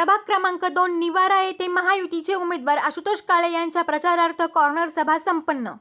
प्रभाग क्रमांक दोन निवारा येथे महायुतीचे उमेदवार आशुतोष काळे यांच्या प्रचारार्थ कॉर्नर सभा संपन्न.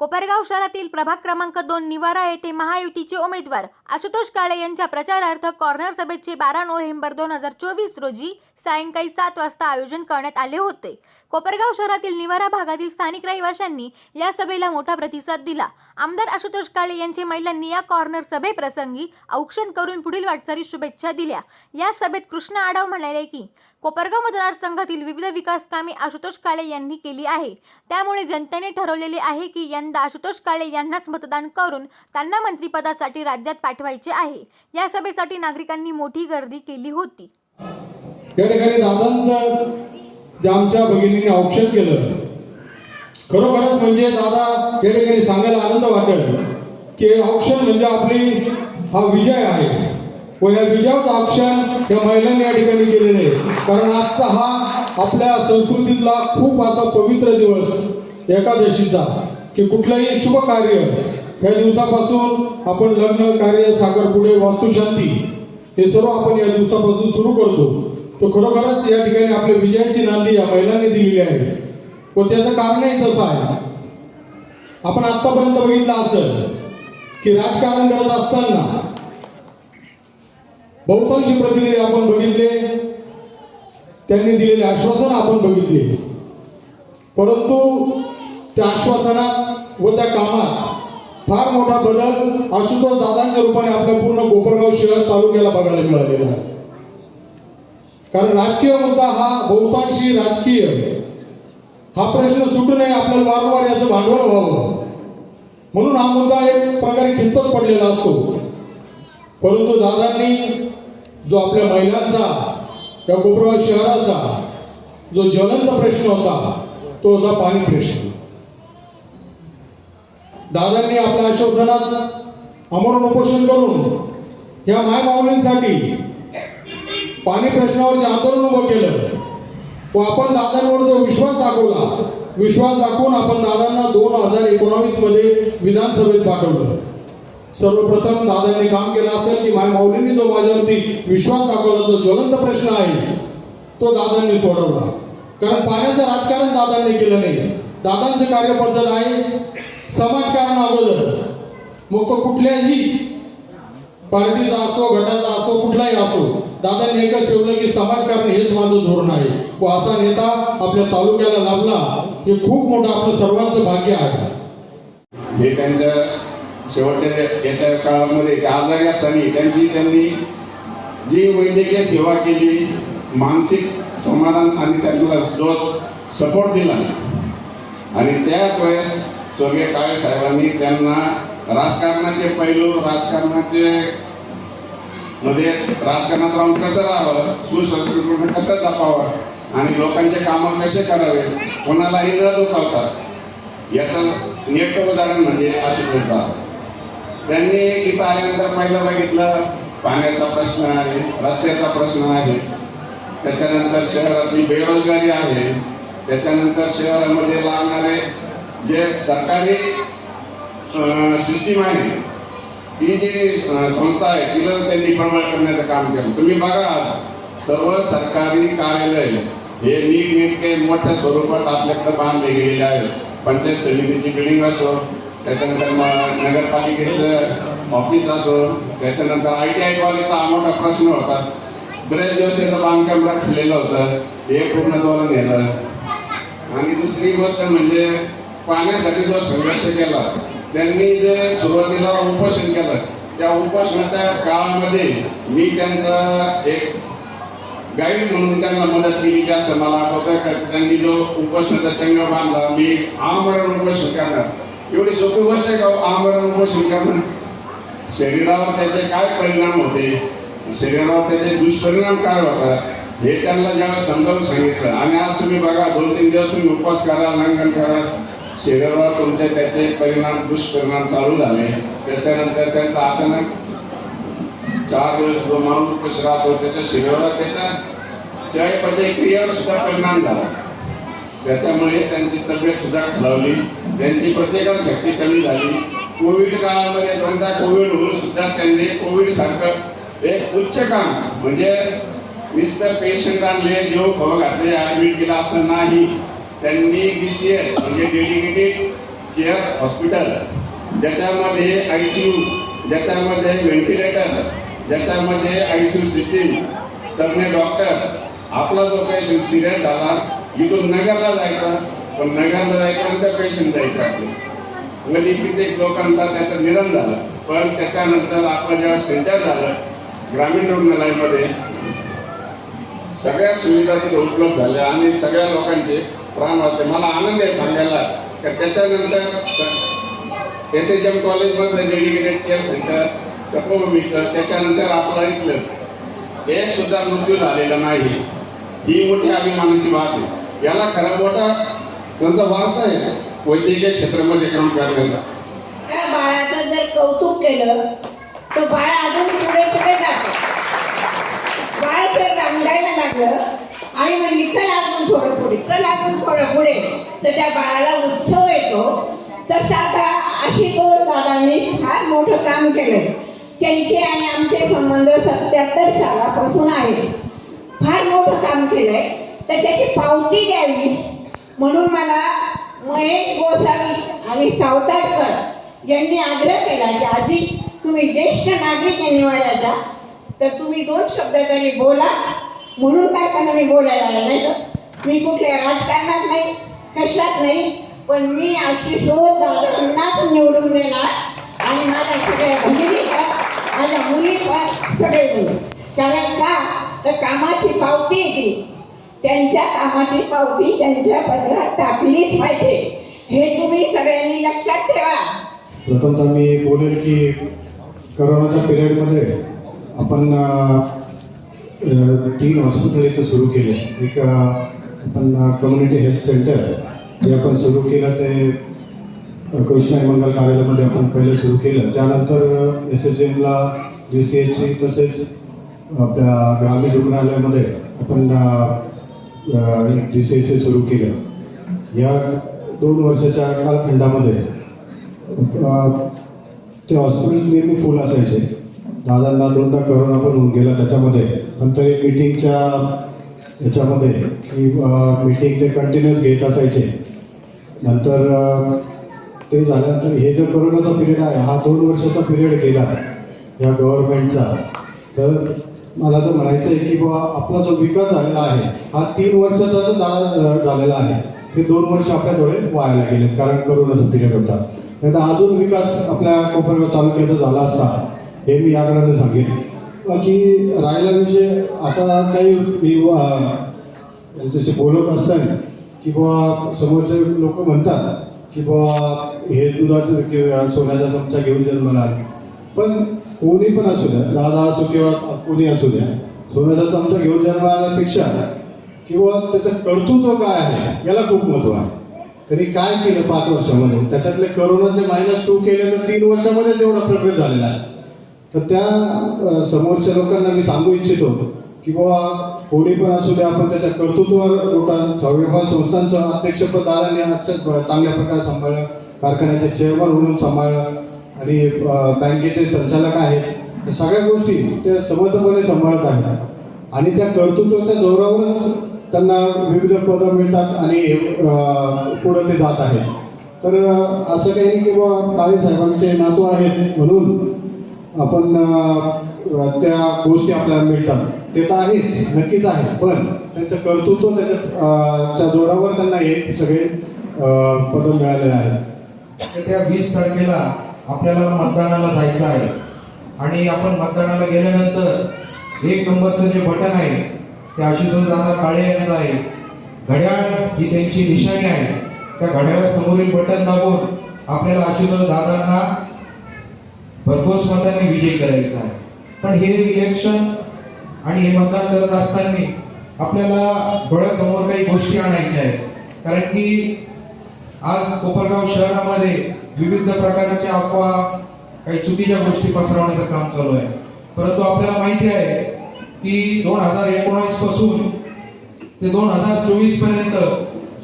कोपरगाव शहरातील प्रभाग क्रमांक दोन निवारा येथे महायुतीचे उमेदवार आशुतोष काळे यांच्या प्रचारार्थ कॉर्नर सभेचे बारा नोव्हेंबर दोन हजार चोवीस रोजी सायंकाळी सात वाजता आयोजन करण्यात आले होते. कोपरगाव शहरातील निवारा भागातील स्थानिक रहिवाशांनी या सभेला मोठा प्रतिसाद दिला. आमदार आशुतोष काळे यांचे महिलांनी या कॉर्नर सभेप्रसंगी औक्षण करून पुढील वाटचाली शुभेच्छा दिल्या. या सभेत कृष्ण आढाव म्हणाले की कोपरगाव मतदारसंघातील विविध विकास कामे आशुतोष काळे यांनी केली आहे. त्यामुळे जनतेने ठरवलेले आहे की यंदा आशुतोष काळे यांनाच मतदान करून त्यांना मंत्रिपदासाठी राज्यात पाठवायचे आहे. या सभेसाठी नागरिकांनी मोठी गर्दी केली होती. या ठिकाणी दादांचं जे आमच्या भगिनीने औक्षण केलं खरोखरच म्हणजे दादा या ठिकाणी सांगायला आनंद वाटेल की औक्षण म्हणजे आपली हा विजय आहे. व या विजयाचं आक्षण या महिलांनी या ठिकाणी केलेलं आहे. कारण आजचा हा आपल्या संस्कृतीतला खूप असा पवित्र दिवस एकादशीचा की कुठलंही शुभ कार्य या दिवसापासून आपण लग्न कार्य साखरपुडे वास्तुशांती हे सर्व आपण या दिवसापासून सुरू करतो. तो खरोखरच या ठिकाणी आपल्या विजयाची नांदी या महिलांनी दिलेली आहे. व त्याचं कारणही तसं आहे. आपण आतापर्यंत बघितलं असेल की राजकारण करत असताना बहुतांशी प्रतिनिधी आपण बघितले. त्यांनी दिलेले आश्वासन आपण बघितले. परंतु त्या आश्वासनात व त्या कामात फार मोठा बदल आशुतोष दादांच्या रूपाने आपल्या पूर्ण कोपरगाव शहर तालुक्याला बघायला मिळालेला आहे. कारण राजकीय मुद्दा हा बहुतांशी राजकीय. हा प्रश्न सुटू नये आपल्याला वारंवार याचं भांडवल व्हावं. म्हणून हा मुद्दा एक प्रकारे खिंतत पडलेला असतो. परंतु दादांनी जो आपल्या महिलांचा त्या कोपरगाव शहराचा जो ज्वलंत प्रश्न होता तो होता पाणी प्रश्न. दादांनी आपल्या आश्वासनात अमरण उपोषण करून या माय माऊलींसाठी पाणी प्रश्नावर जे आंदोलन उभं केलं. व आपण दादांवर जो विश्वास दाखवला विश्वास दाखवून आपण दादांना दोन हजार एकोणावीसमध्ये विधानसभेत पाठवलं. सर्वप्रथम दादांनी काम केलं असेल की माय माऊलींनी जो माझ्यावरती विश्वास दाखवला जो ज्वलंत प्रश्न आहे तो दादांनी सोडवला. कारण पाण्याचं राजकारण दादांनी केलं नाही. दादांची कार्यपद्धत आहे समाजकारण अगोदर. मग तो कुठल्याही पार्टीचा असो गटाचा असो कुठलाही असो दादांनी एकच ठेवलं की समाजकारण हेच माझं धोरण आहे. व असा नेता आपल्या तालुक्याला लाभला हे खूप मोठं आपलं सर्वांचं भाग्य आहे. हे त्यांच्या शेवटच्या याच्या काळामध्ये त्या आजारी असताना त्यांची त्यांनी जी वैद्यकीय सेवा केली मानसिक समाधान आणि त्यांना जो सपोर्ट दिला. आणि त्याच वेळेस स्वर्गीय काळे साहेबांनी त्यांना राजकारणाचे पैलू राजकारणाचे मध्ये राजकारणात राहून कसं राहावं सुसंस्कृत कसं जपावं आणि लोकांचे कामं कसे करावे कोणालाही न दुखावतात याचं नेट उदाहरण म्हणजे आशुतोष त्यांनी इथं आल्यानंतर पहिलं बघितलं पाण्याचा प्रश्न आहे रस्त्याचा प्रश्न आहे. त्याच्यानंतर शहरातली बेरोजगारी आहे. त्याच्यानंतर शहरामध्ये लागणारे जे सरकारी सिस्टीम आहे ती जी संस्था आहे तिला त्यांनी प्रमाण करण्याचं काम केलं. तुम्ही बघा सर्व सरकारी कार्यालय हे नीटनेटके मोठ्या स्वरूपात आपल्याकडे बांधले गेलेले आहेत. पंचायत समितीची बिल्डिंग असो त्याच्यानंतर मग नगरपालिकेचं ऑफिस असो त्याच्यानंतर आय टी आय हा मोठा प्रश्न होता. बरेच दिवस त्याचं बांधकाम राखलेलं होतं. हे पूर्ण द्वारा नेलं. आणि दुसरी गोष्ट म्हणजे पाण्यासाठी जो संघर्ष केला त्यांनी जे सुरुवातीला उपोषण केलं त्या उपोषणाच्या काळामध्ये मी त्यांचा एक गाईड म्हणून त्यांना मदत केली असं मला आठवतं. त्यांनी जो उपोषणाचा चंग बांधला मी आमरण उपोषण करणार. एवढी सोपी गोष्ट आहे का? आमरण उपोषण करणं? शरीरावर त्याचे काय परिणाम होते? शरीरावर त्याचे दुष्परिणाम काय होतात? हे त्यांना ज्यावेळेस समजावून सांगितलं. आणि आज तुम्ही बघा दोन तीन दिवस तुम्ही उपवास करा लंघन करा. शरीरावर तुमचे त्याचे परिणाम दुष्परिणाम चालू झाले. त्याच्यानंतर त्यांचा अचानक चार दिवस जो माणूस उपवास राहतो त्याच्या शरीरावर त्याच्या चयापचय क्रियेवर सुद्धा परिणाम झाला. त्याच्यामुळे त्यांची तब्येत सुद्धा खालावली त्यांची प्रतिकार शक्ती कमी झाली. कोविड काळामध्ये दोनदा कोविड होऊन सुद्धा त्यांनी कोविड सारखं एक उच्च काम म्हणजे मिस्टर पेशंट जो जेव घातले ऍडमिट केला असं नाही. त्यांनी डी सी एल म्हणजे डेडिकेटेड केअर हॉस्पिटल ज्याच्यामध्ये आय सी यू ज्याच्यामध्ये व्हेंटिलेटर्स ज्याच्यामध्ये आय सी यू सिस्टीम तज्ञ डॉक्टर आपला जो पेशंट सिरियस झाला. इथून नगरला जायचा पण नगरला जायच्यानंतर पेशंट जायचा म्हणजे कित्येक लोकांचा त्याचं निधन झालं पण त्याच्यानंतर आपलं जेव्हा सेंटर झालं ग्रामीण रुग्णालयामध्ये सगळ्या सुविधा तिथे उपलब्ध झाल्या आणि सगळ्या लोकांचे प्राण वाचले. मला आनंद आहे सांगायला का त्याच्यानंतर एस एच एम कॉलेजमधलं डेडिकेटेड केअर सेंटर तपोभूमीचं त्याच्यानंतर आपलं इथलं. एक सुद्धा मृत्यू झालेला नाही. ही मोठी अभिमानाची बाब आहे. याला खरा मोठा त्यांचा वारसा आहे? वैद्यकीय क्षेत्रामध्ये काम करण्याचा त्या बाळाचं जर कौतुक केलं तर बाळ अजून पुढे पुढे जातो. बाळ जर रांगायला लागलं आणि म्हणली चल अजून थोडं पुढे चल अजून थोडं पुढे. तर त्या बाळाला उत्सव येतो. तसं आता आशिकोळ दादांनी फार मोठं काम केलं त्यांचे आणि आमचे संबंध सत्याहत्तर सालापासून आहेत. फार मोठं काम केलंय. तर त्याची पावती द्यावी. म्हणून मला महेश गोसावी आणि सावतारकर यांनी आग्रह केला की आजी तुम्ही ज्येष्ठ नागरिक आहे निवाऱ्याचा तर तुम्ही दोन शब्द तरी बोला. म्हणून काय त्यांना मी बोलायला आलं नाही तर मी कुठल्या राजकारणात नाही कशात नाही पण मी अशी सोबत दादांनाच निवडून देणार आणि माझ्या सगळ्या भगिनी पण माझ्या मुली पण सगळे मुली. कारण का? तर कामाची पावती आहे ती. त्यांच्या कामाची पावती त्यांच्या पत्रात टाकलीच पाहिजे. हे तुम्ही सगळ्यांनी लक्षात ठेवा. प्रथमतः मी बोलेल की करोनाच्या पिरियडमध्ये आपण तीन हॉस्पिटल इथं सुरू केले. एक आपण कम्युनिटी हेल्थ सेंटर जे आपण सुरू केलं ते अ, मंगल कार्यालयामध्ये आपण पहिले सुरू केलं. त्यानंतर एस एच एमला डी सी एच सी तसेच आपल्या ग्रामीण रुग्णालयामध्ये आपण डी सी एचचे सुरू केलं. या दोन वर्षाच्या कालखंडामध्ये ते हॉस्पिटल नेहमी फुल असायचे. दादांना दोनदा करोना पण होऊन गेला त्याच्यामध्ये. नंतर एक मिटिंगच्या याच्यामध्ये की मिटिंग ते कंटिन्युअस घेत असायचे. नंतर ते झाल्यानंतर हे जो करोनाचा पिरियड आहे हा दोन वर्षाचा पिरियड गेला या गव्हर्नमेंटचा तर मला तर म्हणायचं आहे की बाबा आपला जो विकास झालेला आहे हा तीन वर्षाचा जो झा- झालेला आहे ते दोन वर्ष आपल्या डोळे वायाला गेले कारण करोनाचा पिरियड होता नाही तर अजून विकास आपल्या कोपरगाव तालुक्याचा झाला असता हे मी आग्रहाने सांगेन. बाकी राहिला विषय म्हणजे आता काही मी त्यांच्याशी बोलत असताना की बुवा समोरचे लोक म्हणतात की बुवा हे दुधात सोन्याचा चमचा घेऊन जन्मला पण कोणी पण असू द्या दादा असो किंवा कोणी असू द्या सोन्याचा चमचा घेऊन जन्मापेक्षा आल्यापेक्षा किंवा त्याचं कर्तृत्व काय आहे याला खूप महत्त्व आहे. त्यांनी काय केलं पाच वर्षामध्ये? त्याच्यातले करोनाचे मायनस टू केले तर तीन वर्षामध्येच एवढा प्रगत झालेला आहे. तर त्या समोरच्या लोकांना मी सांगू इच्छितो की बाबा कोणी पण असू द्या आपण त्याच्या कर्तृत्वावर लोटा व्यापार संस्थांचं अध्यक्षपद आल्याने आजच्या चांगल्या प्रकारे सांभाळलं. कारखान्याचे चेअरमन म्हणून सांभाळलं. आणि बँकेचे संचालक आहेत. त्या सगळ्या गोष्टी त्या समर्थपणे सांभाळत आहेत. आणि त्या कर्तृत्वाच्या जोरावरच त्यांना विविध पदं मिळतात आणि पुढं ते जात आहेत. तर असं काही नाही की बाबा काळे साहेबांचे नातू आहेत म्हणून आपण त्या गोष्टी आपल्याला मिळतात. ते तर आहेच नक्कीच आहे पण त्यांचं कर्तृत्व त्याच्या च्या जोरावर त्यांना हे सगळे पदं मिळालेले आहेत. त्या वीस तारखेला आपल्याला मतदानाला जायचं आहे. आणि आपण मतदानाला गेल्यानंतर एक नंबरचं जे बटन आहे ते आशुतोष दादा काळे यांचं आहे. घड्याळ ही त्यांची निशाणी आहे. त्या घड्याळासमोरील बटन दाबून आपल्याला आशुतोष दादांना भरघोस मतांनी विजय करायचा आहे. पण हे इलेक्शन आणि हे मतदान करत असताना आपल्याला डोळ्यासमोर काही गोष्टी आणायच्या आहेत. कारण की आज कोपरगाव शहरामध्ये विविध प्रकारच्या अफवा काही चुकीच्या गोष्टी पसरवण्याचं काम चालू आहे. परंतु आपल्याला माहिती आहे की दोन हजार एकोणावीसपासून ते दोन हजार चोवीसपर्यंत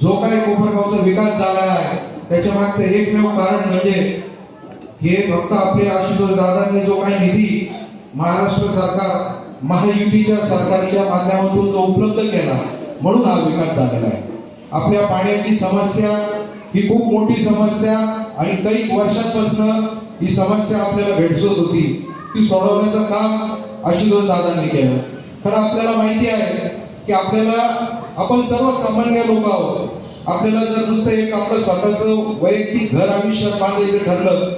जो काही कोपरगावचा विकास झाला आहे त्याच्या मागचं एकमेव कारण म्हणजे हे फक्त आपले आशुतोष दादांनी जो काही निधी महाराष्ट्र सरकार महायुतीच्या सरकारच्या माध्यमातून तो उपलब्ध केला म्हणून हा विकास झालेला आहे. आपल्या पाण्याची समस्या ही खूप मोठी समस्या आणि काही वर्षांपासून ही समस्या आपल्याला भेडसत होती. ती सोडवण्याचं काम आशुतोष दादांनी केलं. खरं आपल्याला माहिती आहे की आपल्याला आपण सर्व सामान्य लोक आहोत. आपल्याला जर नुसतं एक आपलं स्वतःचं वैयक्तिक घर आयुष्यात बांधायचं ठरलं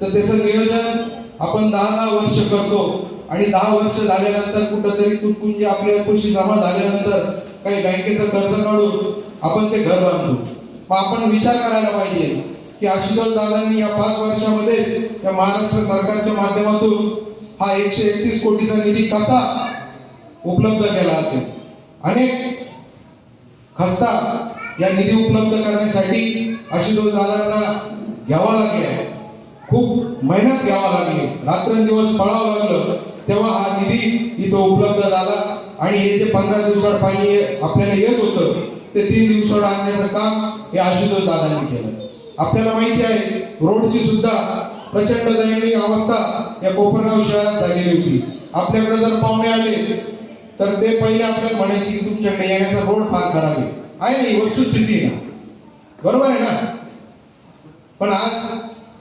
तर त्याचं नियोजन आपण दहा दहा वर्ष करतो. आणि दहा वर्ष झाल्यानंतर कुठंतरी तुटपुंजी आपल्या खुशी जमा झाल्यानंतर काही बँकेचं कर्ज काढून आपण ते घर बांधतो. मग आपण विचार करायला पाहिजे की आशुतोष दादांनी या पाच वर्षामध्ये या महाराष्ट्र सरकारच्या माध्यमातून हा एकशे एकतीस कोटीचा निधी कसा उपलब्ध केला असेल? अनेक खस्ता या निधी उपलब्ध करण्यासाठी आशुतोष दादांना घ्यावा लागले. खूप मेहनत घ्यावा लागली. रात्रंदिवस पळावं लागलं तेव्हा हा निधी इथं उपलब्ध झाला आणि हे जे पंधरा दिवसात पाणी आपल्याला येत होतं. ते तीन दिवसावर आणण्याचं काम हे आशुतोष दादांनी केलं. आपल्याला माहिती आहे रोडची सुद्धा प्रचंड दयनीय अवस्था या कोपरगाव शहरात झालेली होती. आपल्याकडे जर पाहुणे आले तर ते पहिले आपल्याला म्हणायचे की तुमच्याकडे येण्याचा रोड फार खराब आहे. नाही वस्तुस्थिती ना. बरोबर आहे ना? पण आज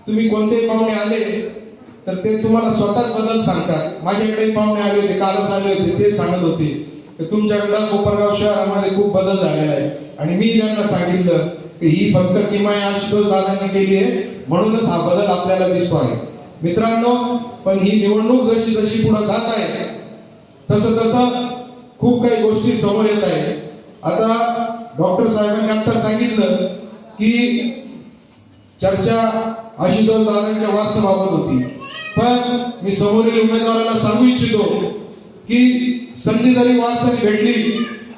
तुम्ही कोणतेही पाहुणे आले तर ते तुम्हाला स्वतःच बदल सांगतात. माझ्याकडे पाहुणे आले होते कालच आले होते ते सांगत होते. तर तुमच्याकडं कोपरगाव शहरामध्ये खूप बदल झालेला आहे. आणि मी त्यांना सांगितलं की ही फक्त किमाय आशुतोष दादांनी केली आहे. म्हणूनच हा बदल आपल्याला दिसतो आहे. मित्रांनो पण ही निवडणूक जशी जशी पुढे जात आहे तसं तसं खूप काही गोष्टी समोर येत आहे. आता डॉक्टर साहेबांनी आता सांगितलं की चर्चा आशुतोष दादांच्या वारसाबाबत होती. पण मी समोरील उमेदवाराला सांगू इच्छितो की संधी जरी वारसाने भेटली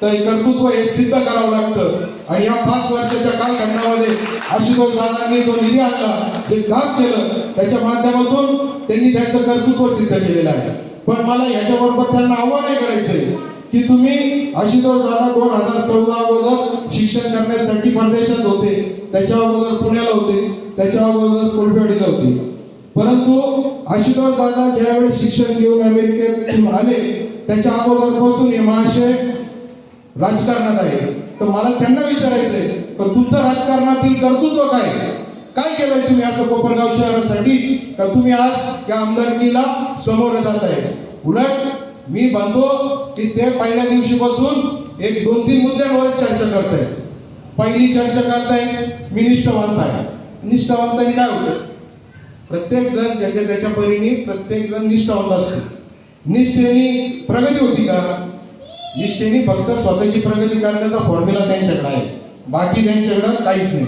तर कर्तृत्व हे सिद्ध करावं लागतं. आणि या पाच वर्षाच्या कालखंडामध्ये आशुतोष दादांनी जो निधी आणला जे काम केलं त्याच्या माध्यमातून त्यांनी त्याचं कर्तृत्व सिद्ध केलेलं आहे. पण मला याच्याबरोबर त्यांना आव्हान करायचंय की तुम्ही आशुतोष दादा दोन हजार चौदा अगोदर शिक्षण करण्यासाठी परदेशात होते त्याच्या अगोदर पुण्याला होते त्याच्या अगोदर कोलपेवाडीला होते. परंतु आशुतोष दादा ज्यावेळेस शिक्षण घेऊन अमेरिकेतून आले त्याच्या अगोदरपासून हे महाशय राजकारणात आहे. तर मला त्यांना विचारायचंय तर तुमचं राजकारणातील कर्तृत्व काय? काय केलंय तुम्ही असं कोपरगाव शहरासाठी? का तुम्ही आज या आमदारकीला समोर जात आहे? उलट मी बांधतो की ते पहिल्या दिवशीपासून एक दोन तीन मुद्द्यांवर चर्चा करताय. पहिली चर्चा करताय मी निष्ठावंत आहे निष्ठावंतांनी काय होतं प्रत्येक जण ज्याच्या त्याच्या परीने प्रत्येक जण निष्ठावंत असतो. निष्ठेने प्रगती होती का? निष्ठेने फक्त स्वतःची प्रगती करण्याचा फॉर्म्युला त्यांच्याकडे आहे. बाकी त्यांच्याकडं काहीच नाही.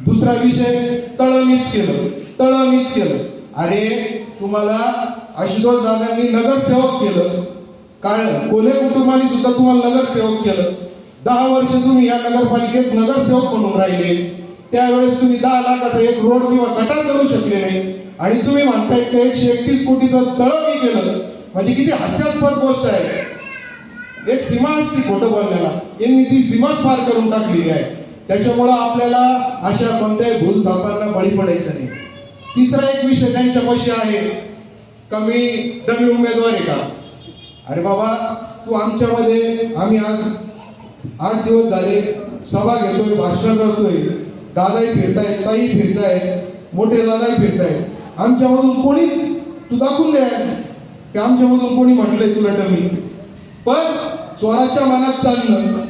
दुसरा विषय तळमीच केलं. तळमीच केलं. अरे तुम्हाला आशुतोष दादांनी नगरसेवक केलं. काळ कोल्हे कुटुंबाने सुद्धा तुम्हाला नगरसेवक केलं. दहा वर्ष तुम्ही या नगरपालिकेत नगरसेवक म्हणून राहिले. त्यावेळेस तुम्ही दहा लाखाचा एक रोड किंवा गटार करू शकले नाही. आणि तुम्ही म्हणताय की एकशे एकतीस कोटीचं तळं मी केलं. म्हणजे किती हास्यास्पद गोष्ट आहे. एक सीमा असती खोटं बोलण्याला. यांनी ती सीमाच पार करून टाकलेली आहे. त्याच्यामुळं आपल्याला अशा कोणत्याही भूल धापांना बळी पडायचं नाही. तिसरा एक विषय त्यांच्या पैसे आहे. कमी डमी उमेदवार आहे का? अरे बाबा तू आमच्यामध्ये आम्ही आज आठ दिवस झाले सभा घेतोय भाषण करतोय. दादाही फिरताय ताई फिरताय मोठे दादाही फिरताय आमच्यामधून कोणीच तू दाखवून द्या. की आमच्यामधून कोणी म्हटलंय तुला डमी पण स्वराच्या मनात चालणं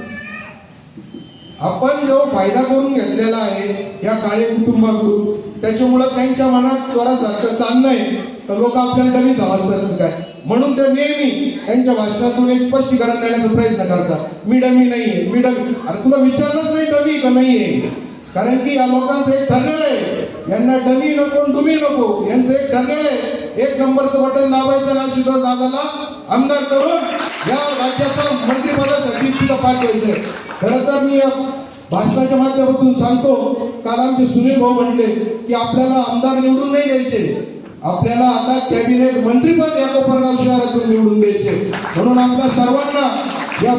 आपण जो फायदा करून घेतलेला आहे या काळे कुटुंबाकडून त्याच्यामुळं त्यांच्या मनात स्वरासारखं चालणं आहे तर लोक आपल्याला डमी समजतात काय. म्हणून ते नेहमी त्यांच्या भाषणातून एक स्पष्टीकरण देण्याचा प्रयत्न करतात. मी डमी नाहीये मी डमी. अरे तुला विचारलंच नाही डमी का नाहीये? कारण की या लोकांचं एक ठरलेलं आहे. यांना डमी नको डुमी नको. यांचं एक ठरलेलं आहे. एक नंबरचं बटन दाबायचं ना आशुतोष दादाला आमदार करून या राज्याचा मंत्रिपदासाठी तिथं पाठवायचं खरं तर मी भाषणाच्या माध्यमातून सांगतो कारण आमचे सुनील भाऊ म्हणले की आपल्याला आमदार निवडून नाही द्यायचे. आपल्याला आता कॅबिनेट मंत्रीपद या कोपरगाव शहरातून निवडून द्यायचे. म्हणून आपल्या सर्वांना या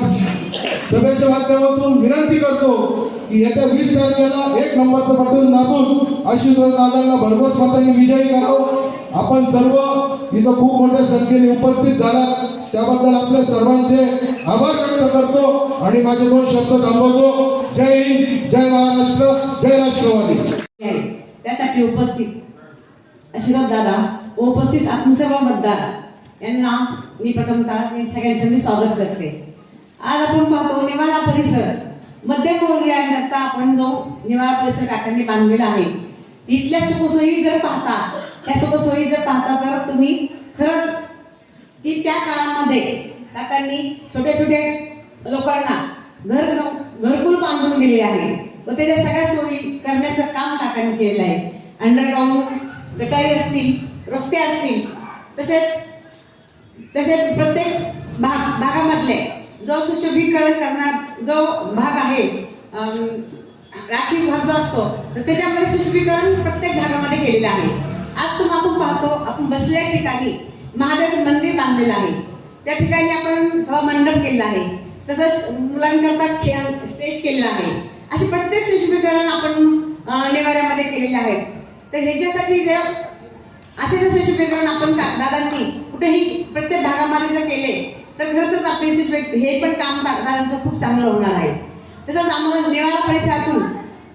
सभेच्या माध्यमातून विनंती करतो की येत्या वीस तारखेला एक नंबरचं बटन दाबून आशुतोष दादांना भरघोस मतांनी विजयी करावं. आपण सर्व इथं खूप मोठ्या संख्येने उपस्थित झालात. त्याबद्दल आपल्या सर्वांचे आभार व्यक्त करतो आणि माझे दोन शब्द थांबवतो. जय हिंद जय महाराष्ट्र जय राष्ट्रवादी. त्यासाठी उपस्थित आशीर्वाद दादा व उपस्थित आत्मसेवा मतदार यांना मी प्रथमतः सगळ्यांचं मी स्वागत करते. आज आपण पाहतो निवाडा परिसर. मध्यमवर्गीयांकरता आपण जो निवारा परिसर काकांनी बांधलेला आहे. इथल्या सुखसोयी जर पाहता त्या सुखसोयी जर पाहता तर तुम्ही खरंच की त्या काळामध्ये काकांनी छोट्या छोट्या लोकांना घर घरकुल बांधून दिले आहे. व त्याच्या सगळ्या सोयी करण्याचं काम काकांनी केलेलं आहे. अंडरग्राऊंड गटारी असतील रस्ते असतील तसेच तसेच प्रत्येक भाग भागामधले जो सुशोभीकरण करणार जो भाग आहे राखीव भाग जो असतो तर त्याच्यामध्ये सुशोभीकरण प्रत्येक भागामध्ये केलेलं आहे. आज तुम्ही आपण पाहतो आपण बसल्या ठिकाणी महादेवाचं मंदिर बांधलेलं आहे. त्या ठिकाणी आपण सभा मंडप केलेला आहे. तसंच मुलांकरता खेळ स्टेज केलेलं आहे. असे प्रत्येक सुशोभीकरण आपण निवाऱ्यामध्ये केलेले आहेत. तर ह्याच्यासाठी जे असे जर सुशोभीकरण आपण का- दादांनी कुठेही प्रत्येक भागामध्ये जर केले तर खरंच अपेक्षित शुभे हे पण काम दा- खूप चांगलं होणार आहे. तसंच आम्हाला निवारा परिसरातून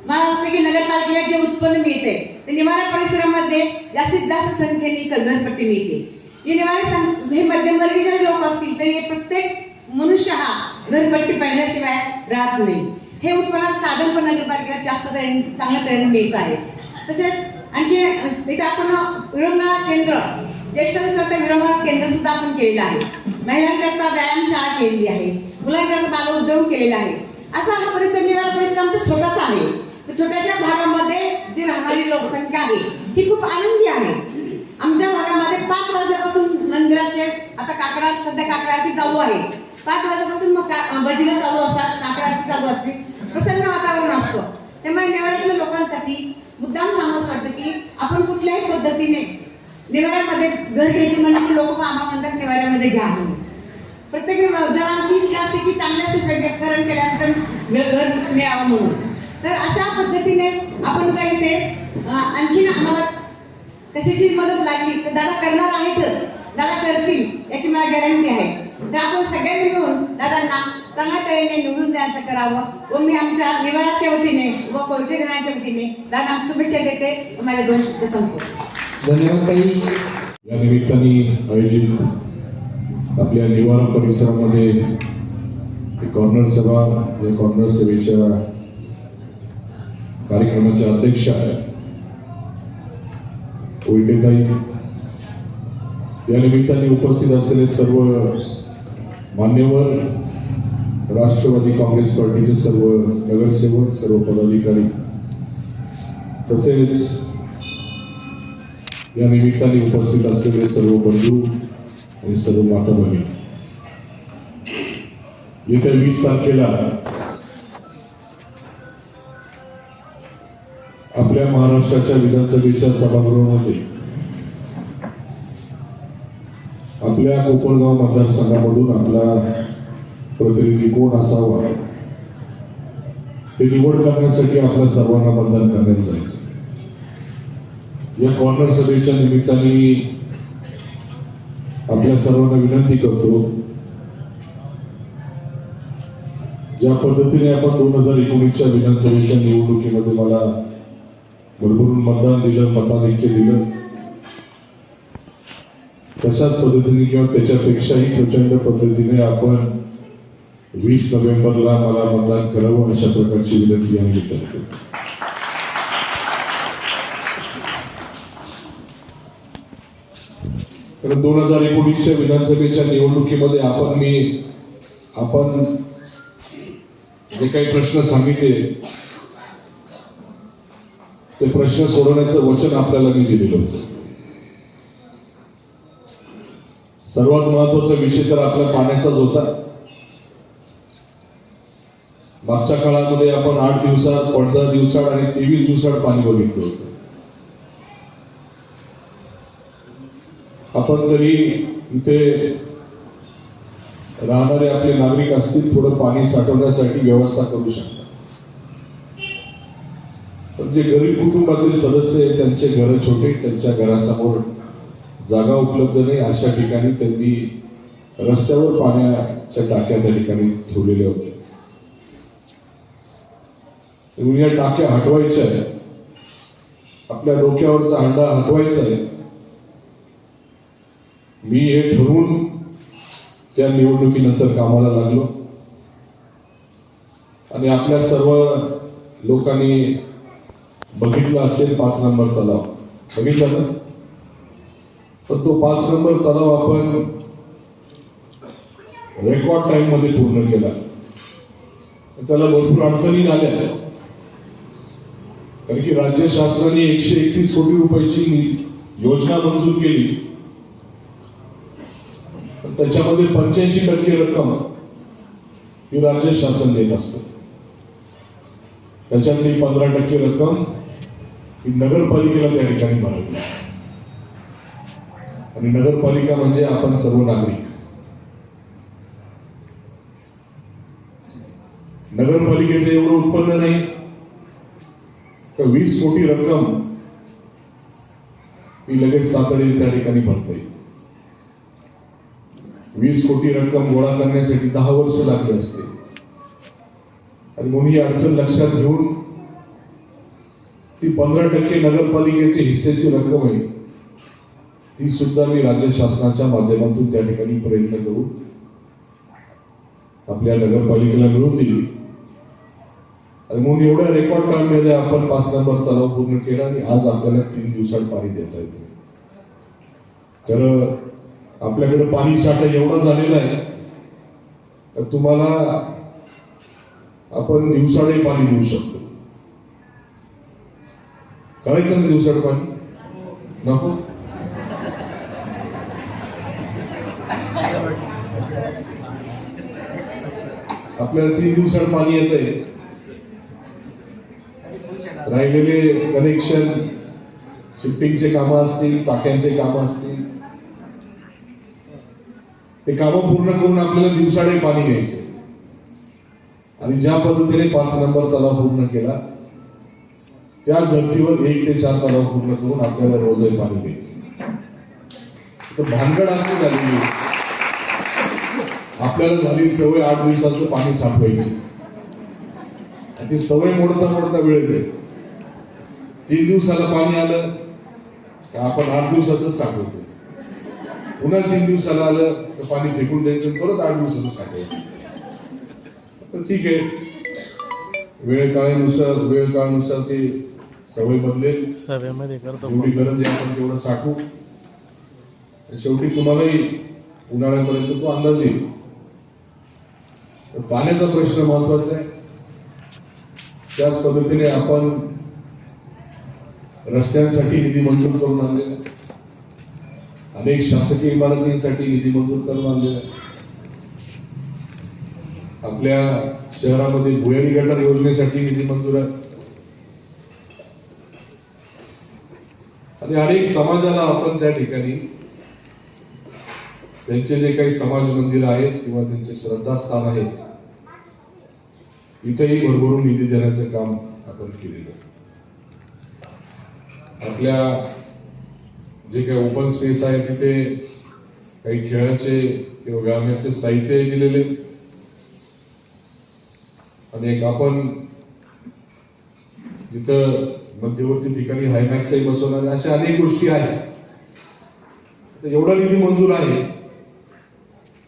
मला वाटतं की नगरपालिकेला जे उत्पन्न मिळते ते निवारा परिसरामध्ये जास्तीत जास्त संख्येने क- घरपट्टी मिळते. हे निवारा सं- हे मध्यमवर्गीय जरी लोक असतील तरी हे प्रत्येक मनुष्य हा घरपट्टी पडण्याशिवाय राहत नाही. हे उत्पन्न साधन पण नगरपालिकेला जास्त तऱ्हेने चांगल्या तऱ्हेने मिळत आहे. तसेच आणखी इथं आपण विरंगुळा केंद्र ज्येष्ठ विसरता केंद्र सुद्धा आपण केलेलं आहे. महिलांकरता व्यायामशाळा केलेली आहे. मुलांकरता बाल उद्योग केलेला आहे. असा हा परिसर निवारा परिसर आमचा छोटासा आहे. छोट्याशा भागामध्ये जी राहणारी लोकसंख्या आहे ही खूप आनंदी आहे. आमच्या भागामध्ये पाच वाजल्यापासून मंदिराचे आता काकडा सध्या काकडा आरती चालू आहे. पाच वाजल्यापासून मग भजीला चालू असतात काकडाची आरती चालू असते. प्रसन्न वातावरण असतं. त्यामुळे निवाऱ्यातल्या लोकांसाठी मुद्दाम सांगावंसं वाटतं की आपण कुठल्याही पद्धतीने निवाऱ्यामध्ये जर घ्यायचं म्हणजे लोक आम्हाला म्हणतात निवाऱ्यामध्ये घ्या प्रत्येक प्रत्येक जणांची इच्छा असते की चांगल्या सुशोभीकरण केल्यानंतर घर मिळावं म्हणून. तर अशा पद्धतीने आपण काय ते आणखीन आम्हाला कशाची मदत लागली? तर दादा करणार आहेतच. दादा करतील याची मला गॅरंटी आहे. तर आपण सगळ्यांनी मिळून दादांना चांगल्या तऱ्हेने निवडून द्यायचं करावं व मी आमच्या निवाराच्या वतीने व कोणत्या घराच्या वतीने दादा शुभेच्छा देते. माझ्या दोन शब्द संपतो धन्यवाद या निमित्ताने आयोजित आपल्या निवारा परिसरामध्ये कॉर्नर सभा या कॉर्नर सभेच्या कार्यक्रमाच्या अध्यक्ष उलटेताई या निमित्ताने उपस्थित असलेले सर्व मान्यवर राष्ट्रवादी काँग्रेस पार्टीचे सर्व नगरसेवक सर्व पदाधिकारी तसेच या निमित्ताने उपस्थित असलेले सर्व बंधू आणि सर्व माता भगिनी येत्या वीस तारखेला आपल्या महाराष्ट्राच्या विधानसभेच्या सभागृहामध्ये आपल्या कोकणगाव मतदारसंघामधून आपला प्रतिनिधी कोण असावा हे निवड करण्यासाठी आपल्या सर्वांना मतदान करण्यात जायचं. या कॉर्नर सभेच्या निमित्ताने आपल्या सर्वांना विनंती करतो ज्या पद्धतीने आपण दोन हजार एकोणीसच्या विधानसभेच्या निवडणुकीमध्ये मला भरभरून मतदान दिलं मताधिक्य दिलं तशाच पद्धतीने किंवा त्याच्यापेक्षाही प्रचंड पद्धतीने आपण वीस नोव्हेंबरला मला मतदान करावं अशा प्रकारची विनंती आम्ही करतो. कारण दोन हजार एकोणीसच्या विधानसभेच्या निवडणुकीमध्ये आपण मी आपण जे काही प्रश्न सांगितले ते प्रश्न सोडवण्याचं वचन आपल्याला मी दिलेलं होतं. सर्वात महत्त्वाचा विषय तर आपल्या पाण्याचाच होता. मागच्या काळामध्ये आपण आठ दिवसात पंधरा दिवसात आणि तेवीस दिवसात पाणी बघितलं होतं. आपण तरी इथे राहणारे आपले नागरिक असतील थोडं पाणी साठवण्यासाठी व्यवस्था करू शकतात पण जे गरीब कुटुंबातील सदस्य आहेत त्यांचे घरं छोटे त्यांच्या घरासमोर जागा उपलब्ध नाही अशा ठिकाणी त्यांनी रस्त्यावर पाण्याच्या टाक्या त्या ठिकाणी ठेवलेल्या होत्या. या टाक्या हटवायच्या आहेत. आपल्या डोक्यावरचा हंडा हटवायचा आहे. मी हे ठरवून त्या निवडणुकीनंतर कामाला लागलो. आणि आपल्या सर्व लोकांनी बघितलं असेल पाच नंबर तलाव. बघितला ना? पण तो पाच नंबर तलाव आपण रेकॉर्ड टाइममध्ये पूर्ण केला. त्याला भरपूर अडचणी आल्या कारण की राज्य शासनाने एकशे एकतीस कोटी रुपयाची योजना मंजूर केली. त्याच्यामध्ये पंच्याऐंशी टक्के रक्कम ही राज्य शासन देत असतं. त्याच्यातली पंधरा टक्के रक्कम ही नगरपालिकेला त्या ठिकाणी भरावी आणि नगरपालिका म्हणजे आपण सर्व नागरिक. नगरपालिकेचं एवढं उत्पन्न नाही तर वीस कोटी रक्कम ही लगेच तातडीने त्या ठिकाणी भरता येईल. वीस कोटी रक्कम गोळा करण्यासाठी दहा वर्ष लागले असते. आणि म्हणून ही अडचण लक्षात घेऊन ती पंधरा टक्के नगरपालिकेची हिस्सेची रक्कम आहे ती सुद्धा मी राज्य शासनाच्या माध्यमातून त्या ठिकाणी प्रयत्न करून आपल्या नगरपालिकेला मिळून दिली. आणि म्हणून एवढ्या रेकॉर्ड टाइममध्ये आपण पाच नंबर तलाव पूर्ण केला आणि आज आपल्याला तीन दिवसात पाणी देता येतं. तर आपल्याकडे पाणी साठा एवढा झालेला आहे तर तुम्हाला आपण दिवसाने पाणी देऊ शकतो. करायचं ना दिवसाड पाणी? नको? आपल्याला तीन दिवसाड पाणी येत आहे. राहिलेले कनेक्शन शिफ्टिंगचे कामं असतील टाक्यांचे कामं असतील ते कामं पूर्ण करून आपल्याला दिवसाडे पाणी घ्यायचं आणि ज्या पद्धतीने पाच नंबर तलाव पूर्ण केला त्या धर्तीवर एक ते चार तलाव पूर्ण करून आपल्याला रोजही पाणी घ्यायचं तर भानगड असं झालेली आपल्याला झाली सवय आठ दिवसाचं पाणी साठवायची. आणि ती सवय मोडता मोडता वेळ जाईल. तीन दिवसाला पाणी आलं का आपण आठ दिवसाच साठवतो पुन्हा तीन दिवसाला आलं तर पाणी फेकून द्यायचं परत आठ दिवसाचं साठवायचं तर ठीक आहे. वेळ काळानुसार वेळ काळानुसार ते सवय बदलेल. सभेमध्ये करतो गरज आहे आपण तेवढं आणि शेवटी तुम्हालाही उन्हाळ्यापर्यंत तो अंदाज येईल. तर पाण्याचा प्रश्न महत्त्वाचा आहे. त्याच पद्धतीने आपण रस्त्यांसाठी निधी मंजूर करून आणलेला. अनेक शासकीय इमारतींसाठी निधी मंजूर करून आणलेला आहे. आपल्या शहरामध्ये भुयारी गटार योजनेसाठी निधी मंजूर आहे आणि अनेक समाजाला आपण त्या ठिकाणी त्यांचे जे काही समाज मंदिर आहेत किंवा त्यांचे श्रद्धास्थान आहेत इथेही भरभरून निधी देण्याचं काम आपण केलेलं आपल्या जे काही ओपन स्पेस आहे तिथे काही खेळाचे किंवा व्यायामाचे साहित्य दिलेले. आणि एक आपण जिथं मध्यवर्ती ठिकाणी हायमॅक्सही बसवणार अशा अनेक गोष्टी आहेत. तर एवढा निधी मंजूर आहे.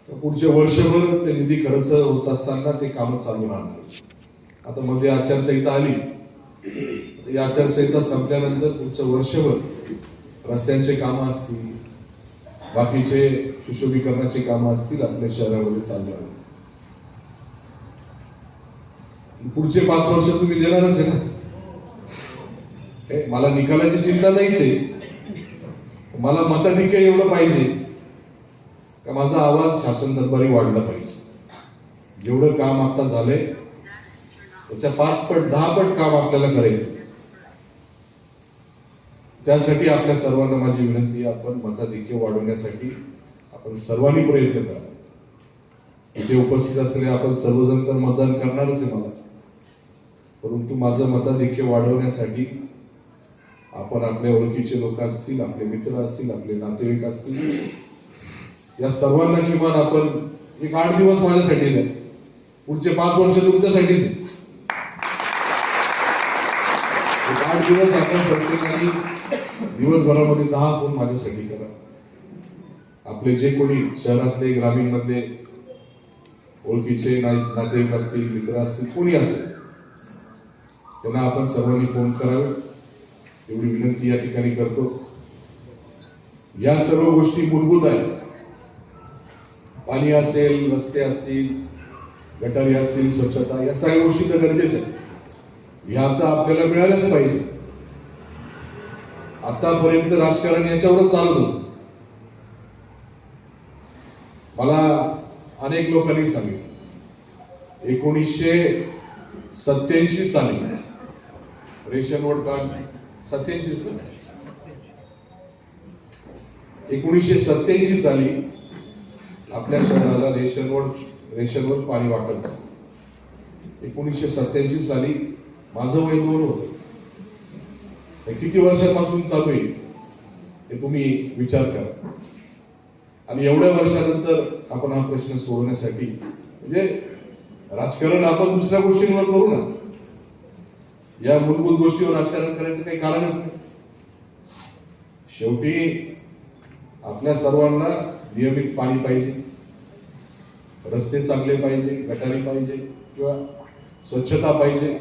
तर वर्षभर ते निधी खर्च होत असताना ते कामं चालू राहणार. आता मध्ये आचारसंहिता आली. तर ही आचारसंहिता संपल्यानंतर पुढचं वर्षभर रस्त्यांचे कामं असतील बाकीचे सुशोभीकरणाची कामं असतील आपल्या शहरामध्ये चालू आहे. पुढचे पाच वर्ष तुम्ही देणारच आहे ना? हे, मला निकालाची चिंता नाहीच आहे. मला मताधिक्य एवढं पाहिजे का माझा आवाज शासन दरबारी वाढला पाहिजे? जेवढं काम आता झालंय त्याच्या पाच पट दहा पट काम आपल्याला करायचं त्यासाठी आपल्या सर्वांना माझी विनंती आपण मताधिक्य वाढवण्यासाठी आपण सर्वांनी प्रयत्न करा इथे उपस्थित असलेले आपण सर्वजण तर मतदान करणारच आहे मला परंतु माझं मताधिक्य वाढवण्यासाठी आपण आपल्या ओळखीचे लोक असतील आपले मित्र असतील आपले नातेवाईक असतील या सर्वांना किमान आपण एक आठ दिवस माझ्यासाठी नाही पुढचे पाच वर्ष तुमच्यासाठीच आहे. आठ दिवस आपण प्रत्येकाने दिवसभरामध्ये दहा फोन माझ्यासाठी करा. आपले जे कोणी शहरातले ग्रामीण मधले ओळखीचे नातेवाईक असतील मित्र असतील कोणी असेल त्यांना आपण सर्वांनी फोन करावे. एवढी विनंती या ठिकाणी करतो. या सर्व गोष्टी मूलभूत आहेत. पाणी असेल रस्ते असतील गटारी असतील स्वच्छता या सगळ्या गोष्टी तर गरजेच्या आहेत. ह्या आता आपल्याला मिळाल्याच पाहिजे. आतापर्यंत राजकारण याच्यावरच चालत होत. मला अनेक लोकांनी सांगितलं. एकोणीसशे सत्याऐंशी साली रेशन वोट कार्ड सत्याऐंशी एकोणीसशे सत्याऐंशी साली आपल्या शहराला रेशनवर रेशनवर पाणी वाटत एकोणीसशे सत्याऐंशी साली माझं वय दोन होतं. हे किती वर्षापासून चालू आहे? हे तुम्ही विचार करा. आणि एवढ्या वर्षानंतर आपण हा प्रश्न सोडवण्यासाठी म्हणजे राजकारण आपण दुसऱ्या गोष्टींवर करू ना. या मूलभूत गोष्टीवर राजकारण करायचं काही कारणच नाही. शेवटी आपल्या सर्वांना नियमित पाणी पाहिजे. रस्ते चांगले पाहिजे गटारी पाहिजे किंवा स्वच्छता पाहिजे.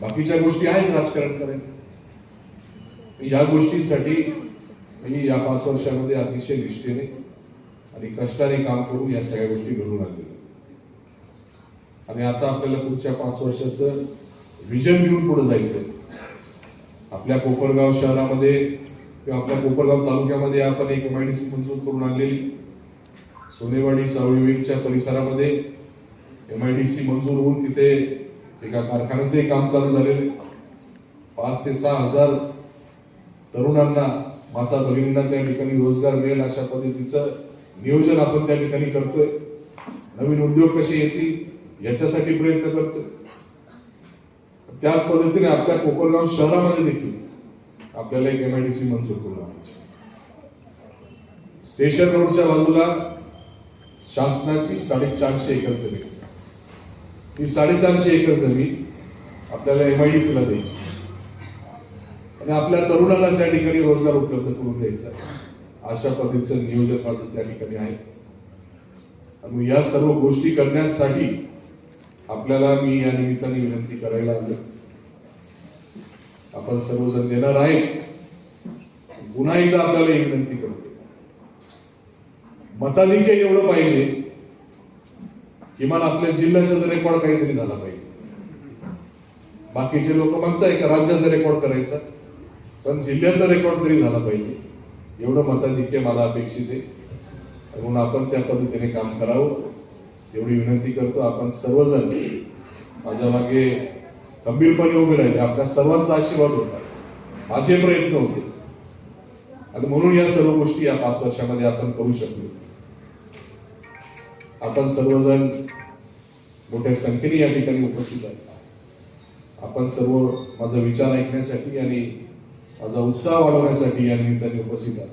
बाकीच्या गोष्टी आहेत राजकारण करायचं या गोष्टींसाठी मी या पाच वर्षामध्ये अतिशय निष्ठेने आणि कष्टाने काम करून या सगळ्या गोष्टी घडून आणलेल्या आणि आता आपल्याला पुढच्या पाच वर्षाचं विजन घेऊन पुढे जायचं आपल्या कोपरगाव शहरामध्ये किंवा आपल्या कोपरगाव तालुक्यामध्ये आपण एक सी मंजूर करून आणलेली. सोनेवाडी सावळीवडीच्या परिसरामध्ये एम आय डी सी मंजूर होऊन तिथे एका कारखान्याचंही काम चालू झालेलं पाच ते सहा हजार तरुणांना माता भगिनींना त्या ठिकाणी रोजगार मिळेल अशा पद्धतीचं नियोजन आपण त्या ठिकाणी करतोय. नवीन उद्योग कसे येतील याच्यासाठी प्रयत्न करतोय. त्याच पद्धतीने आपल्या कोकणगाव शहरामध्ये देखील आपल्याला एक एमआयडीसी मंजूर करून स्टेशन रोडच्या बाजूला शासनाची साडेचारशे एकर जमीन ही साडेचारशे एकर जमीन आपल्याला एमआयडीसीला द्यायची आणि आपल्या तरुणांना त्या ठिकाणी रोजगार उपलब्ध करून द्यायचा अशा पद्धतीचं नियोजन माझं त्या ठिकाणी आहे. आणि या सर्व गोष्टी करण्यासाठी आपल्याला मी या निमित्ताने विनंती करायला आलो आपण सर्वजण देणार आहे पुन्हा एकदा आपल्याला ही विनंती करतो मताधिक्य एवढं पाहिजे किमान आपल्या जिल्ह्याचा रेकॉर्ड काहीतरी झाला पाहिजे. बाकीचे लोक म्हणताय का राज्याचा रेकॉर्ड करायचा? पण जिल्ह्याचा रेकॉर्ड तरी झाला पाहिजे. एवढं मताधिक्य मला अपेक्षित आहे. म्हणून आपण त्या पद्धतीने काम करावं. एवढी विनंती करतो. आपण सर्वजण माझ्या मागे गंभीरपणे उभे राहिले. आपल्या सर्वांचा आशीर्वाद होता. माझे प्रयत्न होते. आणि म्हणून या सर्व गोष्टी या पाच वर्षामध्ये आपण करू शकलो. आपण सर्वजण मोठ्या संख्येने या ठिकाणी उपस्थित आहे आपण सर्व माझा विचार ऐकण्यासाठी आणि माझा उत्साह वाढवण्यासाठी या निमित्ताने उपस्थित आहे.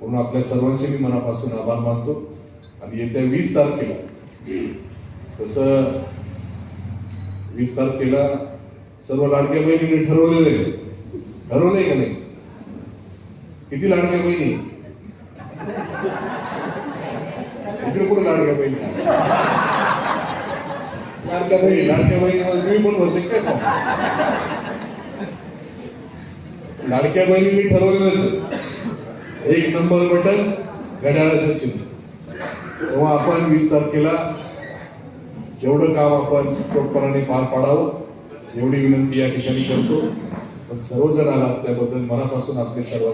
म्हणून आपल्या सर्वांचे मी मनापासून आभार मानतो. आणि येत्या वीस तारखेला तसं वीस तारखेला सर्व लाडक्या बहिणींनी ठरवलेले आहे. का नाही? किती लाडक्या बहिणी? इकडे कुठे लाडक्या बहिणी? लाडक्या बहिणी लाडक्या बहिणी मी पण भरते काय? लाडक्या बहिणींनी ठरवलेलंच एक नंबर बटन घड्याळाचं चिन्ह तेव्हा आपण वीस तारखेला जेवढं काम आपण चोखपणाने पार पाडावं एवढी विनंती या ठिकाणी करतो. पण सर्वजण आला त्याबद्दल मनापासून आपले सर्व